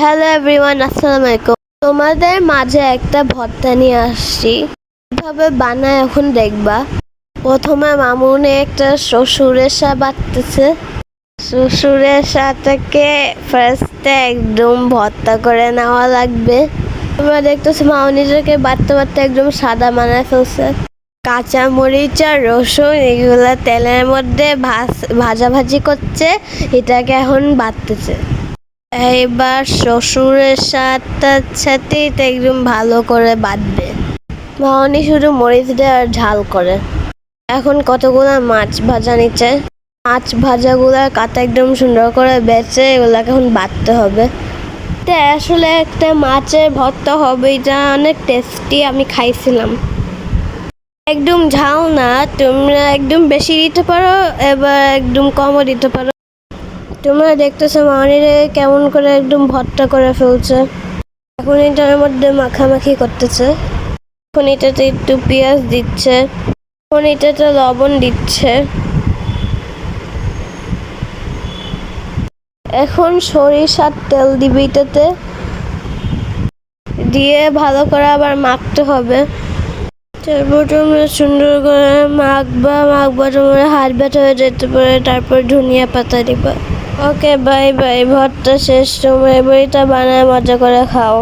Hello everyone আসসালামু আলাইকুম তোমাদের মাঝে একটা ভর্তা নিয়ে আসছি। কীভাবে বানায় এখন দেখবা? প্রথমে মামুনে একটা শ্বশুরের সা বাটতেছে শ্বশুরের সাথে ফার্স্টে একদম ভর্তা করে নেওয়া লাগবে। তোমরা দেখতেছো মামুনিটাকে বাটতে বাটতে একদম সাদা বানায় ফেলছে। কাঁচা মরিচ আর রসুন এগুলো তেলের মধ্যে ভাজ, ভাজাভাজি করছে, এটাকে এখন বাটতেছে এইবার শ্বশুরের সাথে সাথে একদম ভালো করে বাঁধবে। মামনি শুধু মরিচ দিয়ে আর ঝাল করে। এখন কতগুলো মাছ ভাজা নিচ্ছে? মাছ ভাজাগুলো কাটা একদম সুন্দর করে বেছে এগুলাকে এখন বাঁধতে হবে। এটা আসলে একটা মাছের ভর্তা হবে, এটা অনেক টেস্টি আমি খাইছিলাম। একদম ঝাল না, তোমরা একদম বেশি দিতে পারো, এবার একদম কমও দিতে পারো। তোমরা দেখতেছো মানিরে কেমন করে একদম ভর্তা করে ফেলছে। এখন এটার মধ্যে মাখামাখি করতেছে। এখন এটাতে একটু পেঁয়াজ দিচ্ছে। এখন এটাতে লবণ দিচ্ছে। এখন সরিষার তেল দিবি এটাতে। দিয়ে ভালো করে আবার মাখতে হবে। তারপর তোমরা সুন্দর করে মাখবা মাখবা, তোমরা হাত ব্যথা হয়ে যেতে পারে, তারপর ধনিয়া পাতা দিবা। ওকে বাই বাই ভর্তা শেষ। তোমরা এবারই এটা বানায় মজা করে খাও।